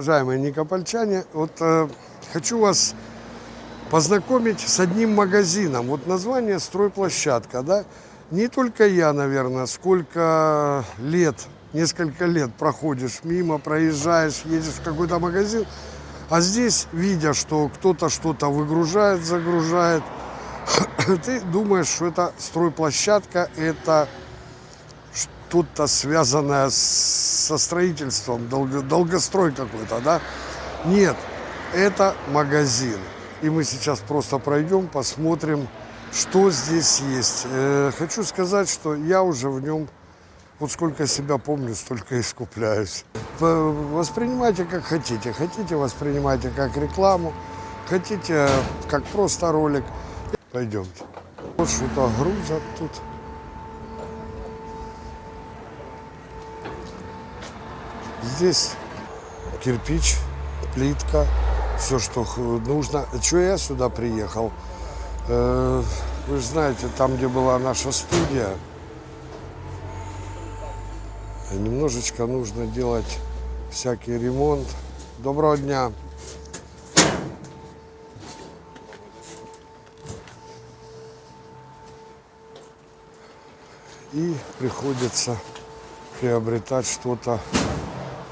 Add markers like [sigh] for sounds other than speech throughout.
Уважаемые никопольчане, вот э, хочу вас познакомить с одним магазином. Вот название «Стройплощадка», да? Не только я, наверное, сколько лет, несколько лет проходишь мимо, проезжаешь, едешь в какой-то магазин, а здесь, видя, что кто-то что-то выгружает, загружает, [clears throat] ты думаешь, что это стройплощадка, это что-то связанное со строительством, долго- долгострой какой-то, да? Нет, это магазин. И мы сейчас просто пройдем, посмотрим, что здесь есть. Э, хочу сказать, что я уже в нем, вот сколько себя помню, столько и скупляюсь. П- Воспринимайте как хотите. Хотите, воспринимайте как рекламу. Хотите, как просто ролик. Пойдемте. Вот что-то грузят тут. Здесь кирпич, плитка, все, что нужно. Чего я сюда приехал? Э, Вы же знаете, там, где была наша студия, немножечко нужно делать всякий ремонт. Доброго дня. И приходится приобретать что-то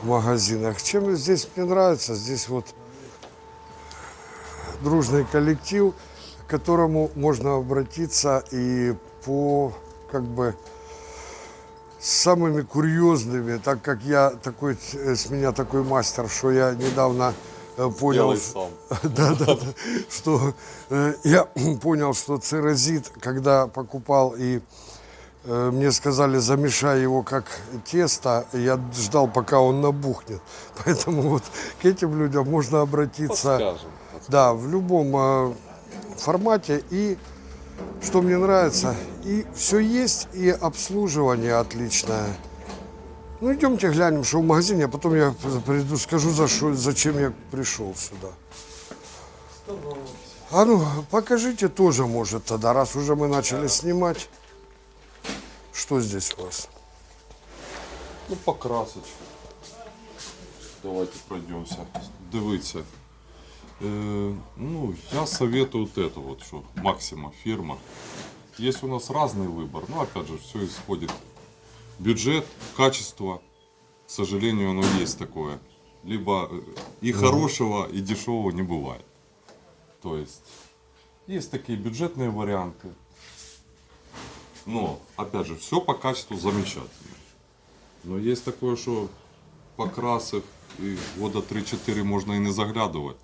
магазинах. Чем здесь мне нравится? Здесь вот дружный коллектив, к которому можно обратиться и по как бы самыми курьезными, так как я такой, э, с меня такой мастер, что я недавно э, понял, сам. да, да, да, что э, я [clears throat] понял, что церозит, когда покупал и мне сказали, замешай его как тесто, я ждал, пока он набухнет. [laughs] Поэтому вот к этим людям можно обратиться. Подскажем. Да, в любом э, формате. И что мне нравится, и все есть, и обслуживание отличное. Ну, идемте глянем, что в магазине, а потом я приду, скажу, за что, зачем я пришел сюда. А ну, покажите тоже, может, тогда, раз уже мы начали снимать. Что здесь у вас? Ну, покрасочку. Давайте пройдемся. Дивіться. Е, ну, я советую вот это вот, что Максима фирма. Есть у нас разный выбор, но опять же, все исходит. Бюджет, качество, к сожалению, оно есть такое. Либо э, и хорошего, и дешевого не бывает. То есть, есть такие бюджетные варианты. Но, опять же, все по качеству замечательно. Но есть такое, что покрасив и года 3-4 можно и не заглядывать.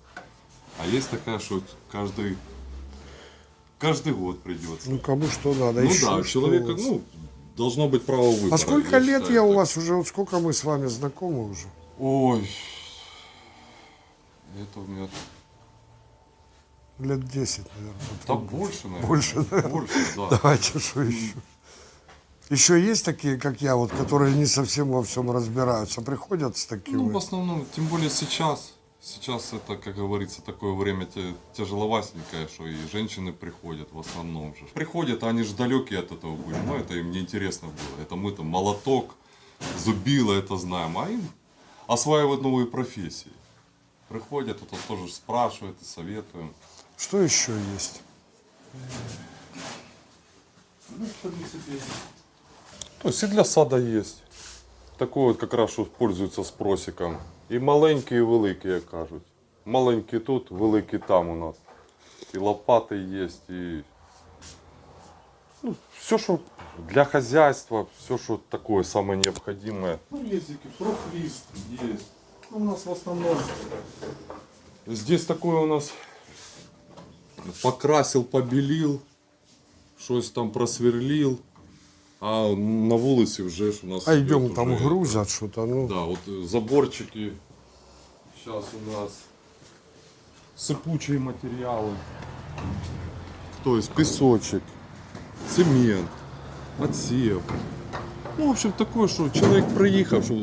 А есть такая, что каждый, каждый год придется. Ну, кому что надо. Ну еще да, у человека, вас? ну, должно быть право выбора. А сколько лет считаю я у так. вас уже, вот сколько мы с вами знакомы уже? Ой, это у меня... Лет 10, наверное. Да больше, наверное. Больше, наверное. Больше, да. [laughs] Давайте, что еще? Еще есть такие, как я, вот, которые не совсем во всем разбираются, приходят с такими. Ну, в основном, тем более сейчас. Сейчас это, как говорится, такое время тяжеловасненькое, что и женщины приходят в основном же. Приходят, а они же далекие от этого были, но это им не интересно было. Это мы там молоток, зубило, это знаем, а им осваивают новые профессии. Приходят, это тоже спрашивают и советуем. Что еще есть? То есть и для сада есть. Такой от как раз, що пользуються спросиком. І маленькі, і великі, як кажуть. Маленькі тут, великі там у нас. І лопати є, і ну, все, що для хозяйства, все, що такое самое необходимое. Ну, лезики, профлист есть. Ну, у нас в основном здесь такое у нас покрасил, побелил, щось там просверлил. А на вулиці вже ж у нас. А идет идем там уже грузят что-то, ну. Да, вот э, заборчики. Сейчас у нас сыпучие материалы. То есть песочек, цемент, отсев. Ну, в общем, такое, что человек приїхав, що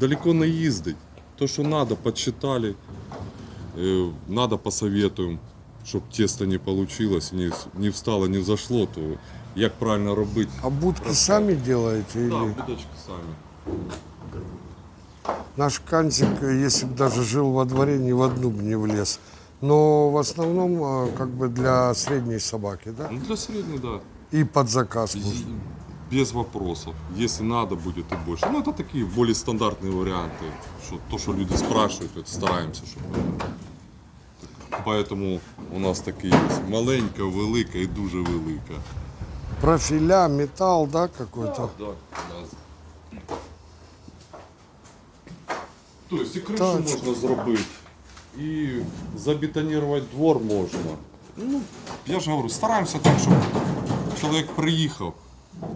далеко не їздить. То, що надо, подсчитали. Э, надо посоветуем, щоб тесто не получилось, не, не встало, не взошло, то як правильно робити. А будки сами делаете Да, или? будочки самі. Наш Кантик, э, если бы даже жил во дворе, ни в одну бы не влез. Но в основном э, как бы для средней собаки, да? Ну, для средней, да. И под заказ можно. Без вопросов. Если надо, будет и больше. Ну, это такие более стандартные варианты. Что, то, что люди спрашивают, это стараемся, чтобы. Поэтому у нас такі є. Маленька, велика і дуже велика. Профиля, металл, да, какой-то? Да, да. Тобто і кришу Так. можна зробити, і забетонувати двор можна. Ну, я ж говорю, стараємося так, щоб чоловік приїхав,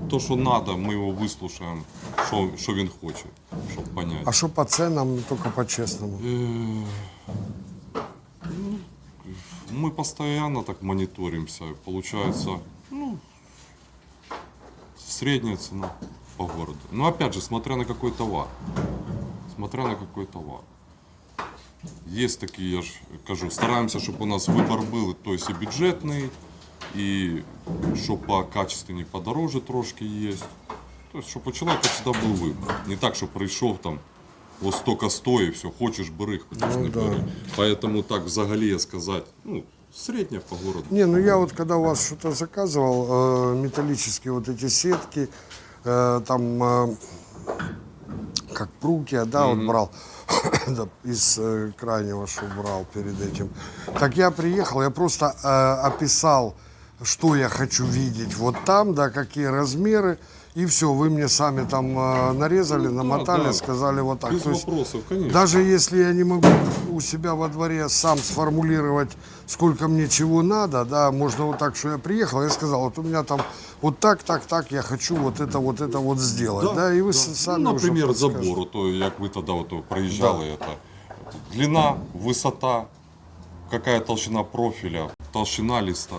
то, що треба, ми його вислухаємо, що, що він хоче, щоб поняти. А что по ценам, только по-честному? Э, ну, Мы постоянно так мониторимся. Получается, ну, средняя цена по городу. Но опять же, смотря на какой товар. Смотря на какой товар. Есть такие, я ж кажу, стараемся, чтобы у нас выбор был, то есть и бюджетный, и что по качественней подороже трошки есть. То есть, чтобы у человека всегда был выбор. Не так, что прийшов там, ось столько стоїть, все, хочеш бери, хочеш Ну не да. бери. Поэтому так взагалі я сказати, ну, середня по городу. Не, ну я вот когда у вас что-то заказывал, э, металлические вот эти сетки, э, там э, как прутья, да, вот брал [coughs] из э, крайнего, что брал перед этим. Так я приехал, я просто э, описал, что я хочу видеть вот там, да, какие размеры, и все, вы мне сами там э, нарезали, Ну да, намотали, да. сказали вот так. Без То есть вопросов, конечно. даже если я не могу у себя во дворе сам сформулировать, сколько мне чего надо, да, можно вот так, что я приехал, я сказал, вот у меня там вот так, так, так, я хочу вот это, вот это вот сделать, да, и вы с- сами ну, уже наприклад, подскажете. забору, то як ви тоді от, проїжджали, это, длина, висота, какая толщина профиля, толщина листа.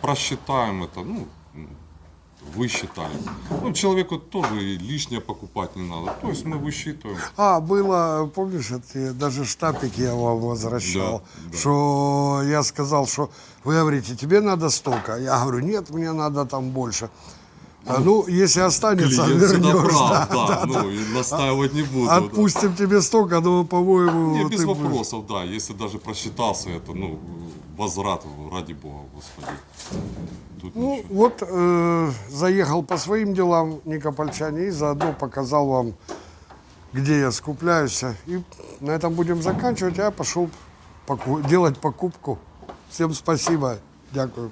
Просчитаем это, ну, высчитали. Ну, человеку тоже лишнее покупать не надо. То есть мы высчитываем. А, было, помнишь, это даже штапик я вам возвращал, Да, да. что я сказал, что вы говорите, тебе надо столько. Я говорю, нет, мне надо там больше. А, ну, если останется, Клиент вернешь. прав, да, да, ну, и настаивать не буду. да. Отпустим тебе столько, но, по-моему, Не, без ты будешь- вопросов, да. Если даже просчитался, это, ну, возврат, ради бога, господи. Тут Ну, ничего. вот э, заехал по своим делам Никопольчане и заодно показал вам, где я скупляюсь. И на этом будем заканчивать. Я пошел поку- делать покупку. Всем спасибо. Дякую.